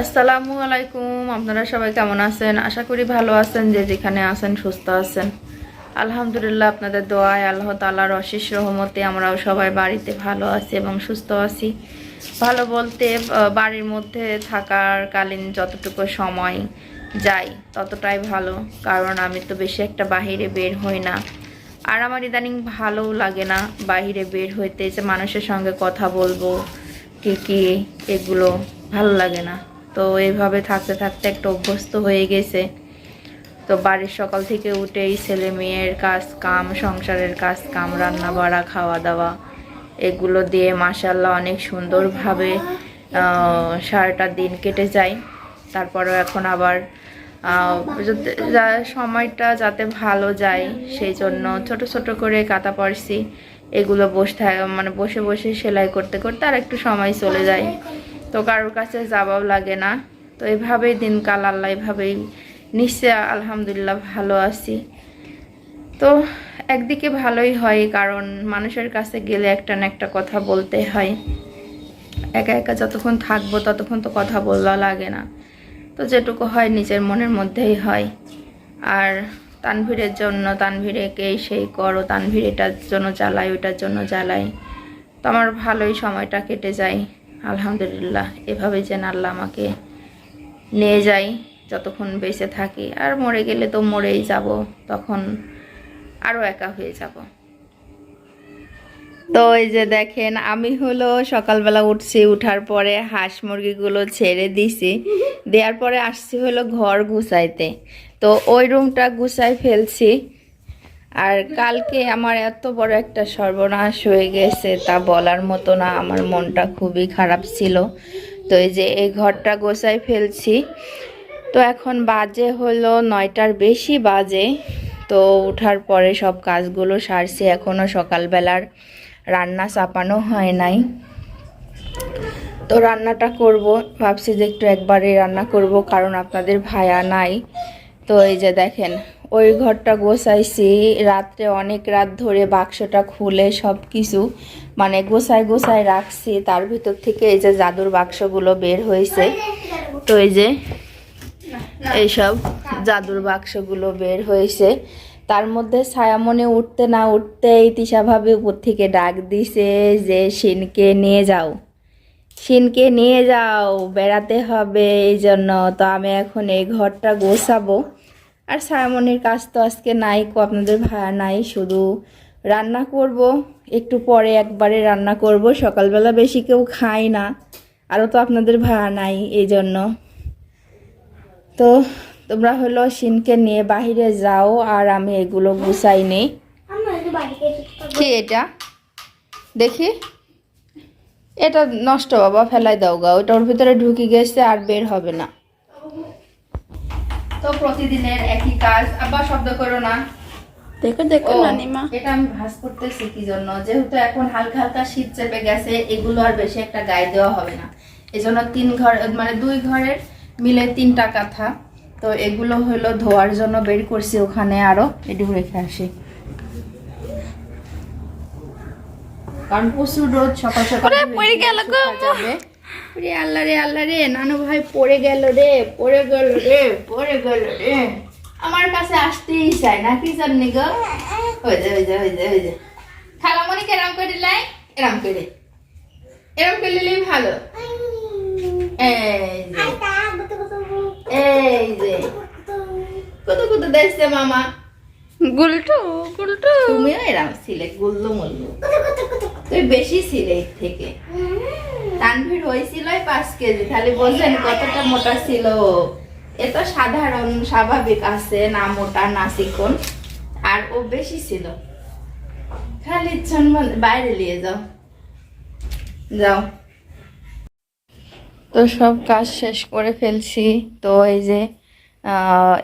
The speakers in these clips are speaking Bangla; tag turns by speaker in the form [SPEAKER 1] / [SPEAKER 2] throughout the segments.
[SPEAKER 1] আসসালামু আলাইকুম, আপনারা সবাই কেমন আছেন? আশা করি ভালো আছেন, যে যেখানে আছেন সুস্থ আছেন। আলহামদুলিল্লাহ, আপনাদের দোয়ায় আল্লাহ তালার অশেষ রহমতে আমরাও সবাই বাড়িতে ভালো আছি এবং সুস্থ আছি। ভালো বলতে বাড়ির মধ্যে থাকার কালীন যতটুকু সময় যাই, ততটাই ভালো। কারণ আমি তো বেশি একটা বাহিরে বের হই না। আর আমার ইদানিং ভালোও লাগে না বাহিরে বের হইতে, যে মানুষের সঙ্গে কথা বলব, কি কি, এগুলো ভালো লাগে না। তো এইভাবে থাকতে থাকতে একটা অভ্যস্ত হয়ে গেছে। তো বাড়ির সকাল থেকে উঠেই ছেলে মেয়ের কাজ কাম, সংসারের কাজ কাম রান্না বাড়া খাওয়া দাওয়া এগুলো দিয়ে মাসাল্লাহ অনেক সুন্দরভাবে সারাটা দিন কেটে যায়। তারপরেও এখন আবার সময়টা যাতে ভালো যায়, সেই জন্য ছোট ছোট করে কাটা পড়ছি। এগুলো বসে মানে বসে বসে সেলাই করতে করতে আর একটু সময় চলে যায়। তো কারোর কাছে যাওয়াও লাগে না। তো এভাবেই দিনকাল আল্লাহ এভাবেই নিশ্চয় আলহামদুলিল্লাহ ভালো আছি। তো একদিকে ভালোই হয়, কারণ মানুষের কাছে গেলে একটা না একটা কথা বলতে হয়। একা একা যতক্ষণ থাকব ততক্ষণ তো কথা বললা লাগে না। তো যেটুকু হয় নিজের মনের মধ্যেই হয়। আর তানভীরের জন্য তানভীরেকে সেই করো, তানভীর এটার জন্য জ্বালাই ওটার জন্য জ্বালাই। তো আমার ভালোই সময়টা কেটে যায়। আলহামদুলিল্লাহ, এভাবে যেন আল্লাহ আমাকে নিয়ে যাই যতক্ষণ বেঁচে থাকি। আর মরে গেলে তো মরেই যাব, তখন আরও একা হয়ে যাব। তো এই যে দেখেন, আমি হলো সকালবেলা উঠছি, উঠার পরে হাঁস মুরগিগুলো ছেড়ে দিছি। দেওয়ার পরে আসছি হলো ঘর গুছাইতে। তো ওই রুমটা গুছাই ফেলছি। আর কালকে আমার এত বড় একটা সর্বনাশ হয়ে গেছে তা বলার মতো না, আমার মনটা খুবই খারাপ ছিল। তো এই যে এই ঘরটা গোছাই ফেলছি। তো এখন বাজে হলো নয়টার বেশি বাজে। তো ওঠার পরে সব কাজগুলো সারছি এখনও সকালবেলার রান্না চাপানো হয় নাই। তো রান্নাটা করব, ভাবছি যে একটু একবারে রান্না করব, কারণ আপনাদের ভায়া নাই। তো এই যে দেখেন ওই ঘরটা গোছাইছি। রাত্রে অনেক রাত ধরে বাক্সটা খুলে সব কিছু মানে গোছায় গোছায় রাখছি। তার ভিতর থেকে এই যে জাদুর বাক্সগুলো বের হয়েছে। তো এই যে এইসব জাদুর বাক্সগুলো বের হয়েছে। তার মধ্যে ছায়ামনে উঠতে না উঠতেই তিশাভাবে উপর থেকে ডাক দিছে যে, শিনকে নিয়ে যাও। শিনকে নিয়ে যাও, বেড়াতে হবে এই জন্য। তো আমি এখন এই ঘরটা গোছাবো। আর ছায়ামনির কাজ তো আজকে নাই আপনাদের ভাড়া নাই, শুধু রান্না করব। একটু পরে একবারে রান্না করব। সকালবেলা বেশি কেউ খায় না, আরও তো আপনাদের ভাড়া নাই এই জন্য তো তোমরা হলো সিনকে নিয়ে বাহিরে যাও আর আমি এগুলো গুছাই নেই। কি এটা? দেখি। এটা নষ্ট বাবা, ফেলাই দাও গা, ওটা ওর ভিতরে ঢুকে গেছে আর বের হবে না। তো প্রতিদিনের একই কাজ। আবার শব্দ করো না।
[SPEAKER 2] দেখো দেখো নানিমা।
[SPEAKER 1] এটা আমি ভাজ করতেছি কি জন্য? যেহেতু এখন হালকা হালকা শীত চেপে গেছে এগুলো আর বেশি একটা গায়ে দেওয়া হবে না। এজন্য তিন ঘর মানে দুই ঘরের মিলে তিনটা কাঁথা। তো এগুলো হলো ধোয়ার জন্য বের করছি ওখানে আরও। এটি রেখে আসি। কারণ প্রচুর রোদ সকাল সকাল
[SPEAKER 2] পড়ে গেল
[SPEAKER 1] যাবে। ওরে আল্লাহ রে আল্লাহ রে নানু ভাই পড়ে গেল রে পড়ে গেল রে পড়ে গেল রে। আমার কাছে আসতেই চায় না কি জানি গো? হয়ে যায় হয়ে যায় হয়ে যায় হয়ে যায় খালামণি কেরাম করে লাই এরাম করে এরম করে নিলেই ভালো। এই যে। এই যে। কত কত দেখছে মামা।
[SPEAKER 2] গুলটু গুলটু।
[SPEAKER 1] তুমিও এরাম ছিলে গুল্লু মুল্লু তুই বেশি ছিলে এর থেকে। তানভীর হয়েছিল পাঁচ কেজি তাহলে বলছেন কতটা মোটা ছিল। এ তো সাধারণ, স্বাভাবিক আছে, না মোটা, না চিকন, আর ও বেশি ছিল। খালি বাইরে নিয়ে যাও। যাও। তো সব কাজ শেষ করে ফেলছি। তো এই যে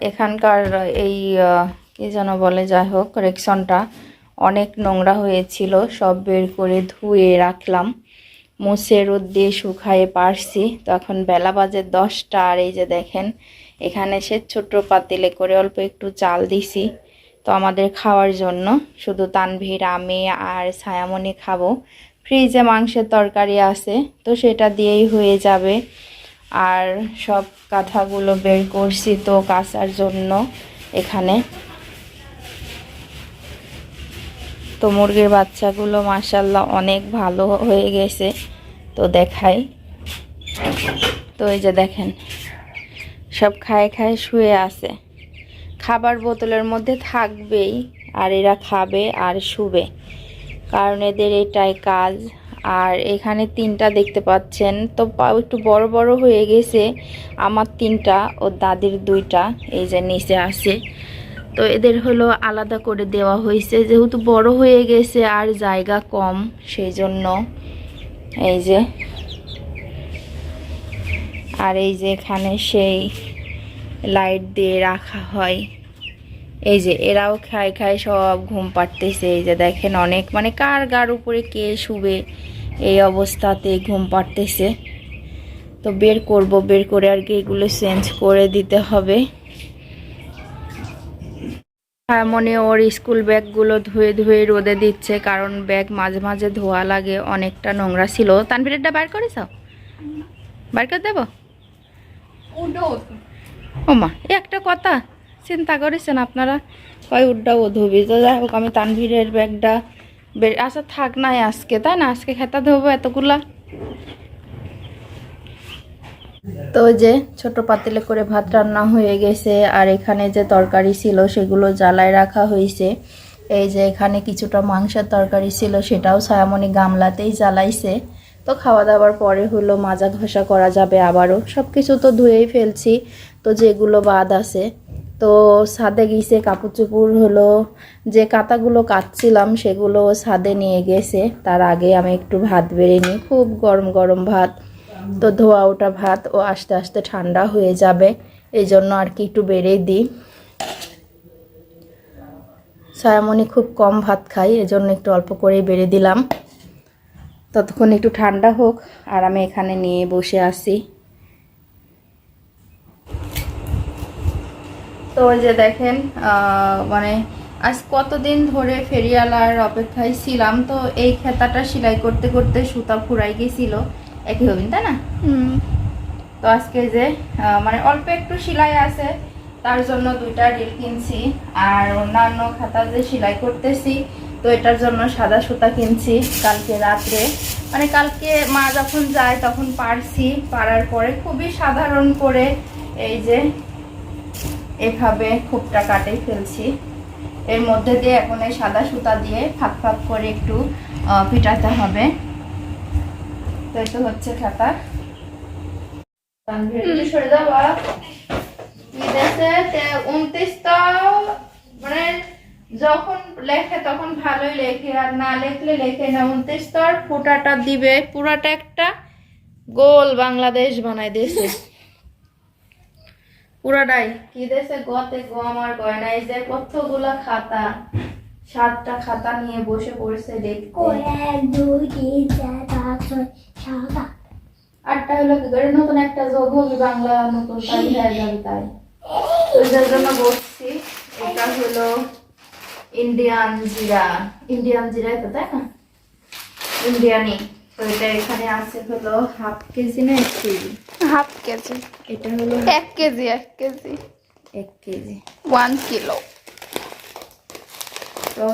[SPEAKER 1] এখানকার এই কি যেন বলে, যাই হোক, রেকশনটা অনেক নোংরা হয়েছিল, সব বের করে ধুয়ে রাখলাম। মুছে রোদ দিয়ে শুকায়ে পারছি। তো এখন বেলা বাজে দশটা আর এই যে দেখেন, এখানে সে ছোট্ট পাতিলে করে অল্প একটু চাল দিছি তো আমাদের খাওয়ার জন্য। শুধু তানভীর, আমি আর ছায়ামণি খাব। ফ্রিজে মাংসের তরকারি আছে তো সেটা দিয়েই হয়ে যাবে। আর সব কাঁথাগুলো বের করছি তো কাঁচার জন্য এখানে। তো মুরগির বাচ্চাগুলো মাসাল্লাহ অনেক ভালো হয়ে গেছে। তো দেখাই। তো এই যে দেখেন, সব খায় খায় শুয়ে আছে। খাবার বোতলের মধ্যে থাকবেই, আর এরা খাবে আর শুবে। কারণ এদের এটাই কাজ। আর এখানে তিনটা দেখতে পাচ্ছেন। তো একটু বড় বড় হয়ে গেছে। আমার তিনটা ও দাদির দুইটা, এই যে নিচে আছে। তো এদের হলো আলাদা করে দেওয়া হয়েছে। যেহেতু বড় হয়ে গেছে আর জায়গা কম, সেই জন্য এই যে আর এই যে এখানে সেই লাইট দিয়ে রাখা হয়। এই যে এরাও খায় খায় সব ঘুম পাড়তেছে। এই যে দেখেন অনেক মানে কার গার উপরে কে শুবে এই অবস্থাতে ঘুম পাড়তেছে। তো বের করব, বের করে আর কি এগুলো চেঞ্জ করে দিতে হবে। মনে ওর স্কুল ব্যাগগুলো ধুয়ে ধুয়ে রোদে দিচ্ছে কারণ ব্যাগ মাঝে মাঝে ধোয়া লাগে অনেকটা নোংরা ছিল। তানভীরেরটা বার করেছ বার করে দেবো? ওমা এ একটা কথা চিন্তা করেছেন আপনারা? কয় উড্ডা ও ধুবি? তো যাই হোক আমি তানভীরের ব্যাগটা বের আচ্ছা থাক নাই আজকে তাই না? আজকে খেতা ধোবো এতগুলা? তো যে ছোট পাতিলে করে ভাত রান্না হয়ে গেছে, আর এখানে যে তরকারি ছিল সেগুলো জ্বালায় রাখা হয়েছে। এই যে এখানে কিছুটা মাংসের তরকারি ছিল, সেটাও ছায়ামণি গামলাতেই জ্বালাইছে। তো খাওয়া দাওয়ার পরে হলো মাজা ঘষা করা যাবে আবারও। সব কিছু তো ধুয়েই ফেলছি, তো যেগুলো বাদ আছে। তো ছাদে গিয়েছে কাপড় চুপুর হলো, যে কাতাগুলো কাটছিলাম সেগুলো ছাদে নিয়ে গেছে। তার আগে আমি একটু ভাত বেড়ে নিই, খুব গরম গরম ভাত। তো ধোয়া ওটা ভাত ও আস্তে আস্তে ঠান্ডা হয়ে যাবে। এই জন্য আর কি একটু বেড়েই দিই। ছায়ামণি খুব কম ভাত খাই এজন্য একটু অল্প করেই বেড়ে দিলাম। ততক্ষণ একটু ঠান্ডা হোক, আর আমি এখানে নিয়ে বসে আছি। তো ওই যে দেখেন মানে আজ কতদিন ধরে ফেরিয়ালার অপেক্ষায় ছিলাম, তো এই খেতাটা সেলাই করতে করতে সুতা ফুরাই গেছিল। একই হবিন তাই না? তো আজকে যে মানে অল্প একটু সেলাই আছে তার জন্য দুইটা রিল কিনছি আর অন্যান্য খাতা যে সেলাই করতেছি তো এটার জন্য সাদা সুতা কিনছি কালকে রাত্রে। মানে কালকে মা যখন যায় তখন পারছি। পারার পরে খুবই সাধারণ করে এই যে এভাবে খুবটা কাটে ফেলছি। এর মধ্যে দিয়ে এখন এই সাদা সুতা দিয়ে ফাঁক ফাঁক করে একটু পিটাতে হবে। তো হচ্ছে খাতা সরে যাবা বিদেশে তে- মানে যখন লেখে তখন ভালোই লেখে আর না লেখলে লেখে না। উনত্রিশটার ফোটাটা দিবে পুরাটা একটা গোল বাংলাদেশ বানাই দিয়েছে। পুরাটাই। কি দেশে গতে গ আমার গয়না। এই যে কতগুলা খাতা সাতটা খাতা নিয়ে বসে পড়েছে দেখতে।
[SPEAKER 2] এক দুই তিন
[SPEAKER 1] করে নতুন একটা যোগ হবে বাংলা নতুন হয়ে যাবে তাই। তো যার জন্য এটা হলো ইন্ডিয়ান জিরা ইন্ডিয়ান জিরা তো তাই না? ইন্ডিয়ানি তো এটা এখানে আছে হলো হাফ কেজি না এক কেজি
[SPEAKER 2] হাফ কেজি
[SPEAKER 1] এটা হলো
[SPEAKER 2] এক কেজি এক কেজি
[SPEAKER 1] এক কেজি
[SPEAKER 2] ওয়ান কিলো
[SPEAKER 1] তো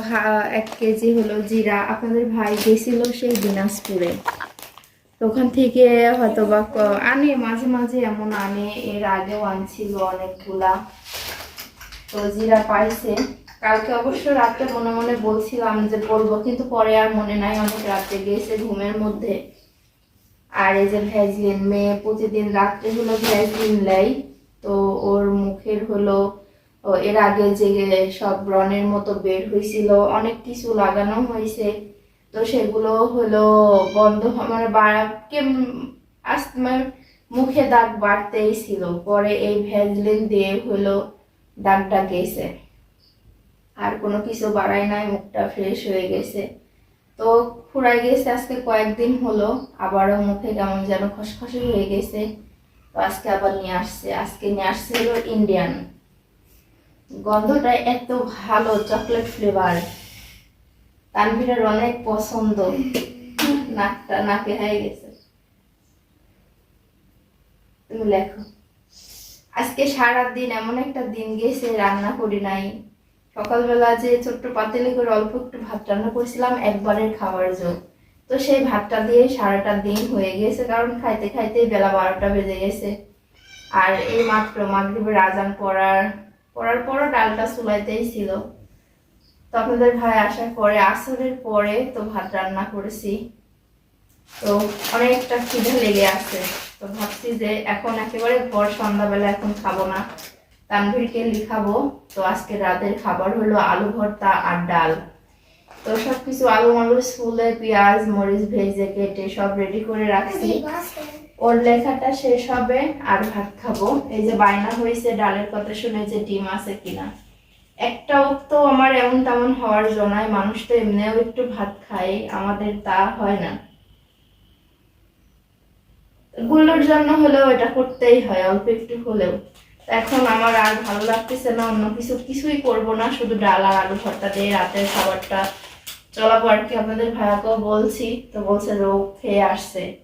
[SPEAKER 1] এক কেজি হলো জিরা। আপনাদের ভাই গেছিল সেই দিনাজপুরে। ওখান থেকে হয়তো বা আনে, মাঝে মাঝে এমন আনে। এর আগেও আনছিল অনেকগুলা। তো জিরা পাইছে। কালকে অবশ্য রাতে মনে মনে বলছিলাম যে বলব কিন্তু পরে আর মনে নাই, অনেক রাতে গেছে ঘুমের মধ্যে। আর এই যে ভ্যাজলিন, মেয়ে প্রতিদিন রাত্রে হলো ভ্যাজলিন লেয় তো ওর মুখের হলো এর আগে যে সব ব্রণের মতো বের হয়েছিল অনেক কিছু লাগানো হয়েছে তো সেগুলো হলো বন্ধ হ- মানে বাড়া- কেম- মানে মুখে দাগ বাড়তেই ছিল। পরে এই ভ্যাজলিন দিয়ে হলো দাগটা গেছে। আর কোনো কিছু বাড়াই নাই, মুখটা ফ্রেশ হয়ে গেছে। তো ফুরাই গেছে আজকে কয়েকদিন হলো, আবারও মুখে কেমন যেন খসখসে হয়ে গেছে। তো আজকে আবার নিয়ে আসছে, আজকে নিয়ে আসছে হলো ইন্ডিয়ান গন্ধটা এত ভালো চকলেট ফ্লেভার তানভীরের অনেক পছন্দ। নাকটা নাকে হয়ে গেছে। তুমি লেখো। আজকে সারা দিন এমন একটা দিন গেছে, রান্না করি নাই। সকালবেলা যে ছোট্ট পাতিলে করে অল্প একটু ভাত রান্না করেছিলাম, একবারের খাবার জন্য। তো সেই ভাতটা দিয়ে সারাটা দিন হয়ে গেছে, কারণ খাইতে খাইতে বেলা বারোটা বেজে গেছে। আর এই মাত্র মাগরিবের আজান পড়ার পড়ার পরও ডালটা চুলাইতেই ছিল। তো আপনাদের ভাই আসার পরে, আসরের পরে তো ভাত রান্না করেছি। তো অনেকটা খিদে লেগে আছে। তো ভাবছি যে এখন একেবারে ভর সন্ধ্যাবেলা এখন খাব না। তানভীরকে লিখাবো। তো আজকে রাতের খাবার হলো আলু ভর্তা আর ডাল। তো সবকিছু আলু মালু ফুলে পেঁয়াজ, মরিচ, ভেজে কেটে সব রেডি করে রাখছি। ওর লেখাটা শেষ হবে, আর ভাত খাব। এই যে বায়না হয়েছে, ডালের কথা শুনে যে ডিম আছে কিনা। একটাও তো আমার এমন তেমন হওয়ার জন্যই মানুষ তো এমনিও একটু ভাত খায়, আমাদের তা হয় না। গুলোর জন্য হলেও এটা করতেই হয়, অল্প একটু হলেও। এখন আমার আর ভালো লাগতেছে না, অন্য কিছু, কিছুই করব না, শুধু ডাল আর আলু ভর্তা দিয়ে রাতের খাবারটা চলাবো আর কি। আপনাদের ভাইয়াকেও বলছি, তো বলছে রোগ খেয়ে আসছে।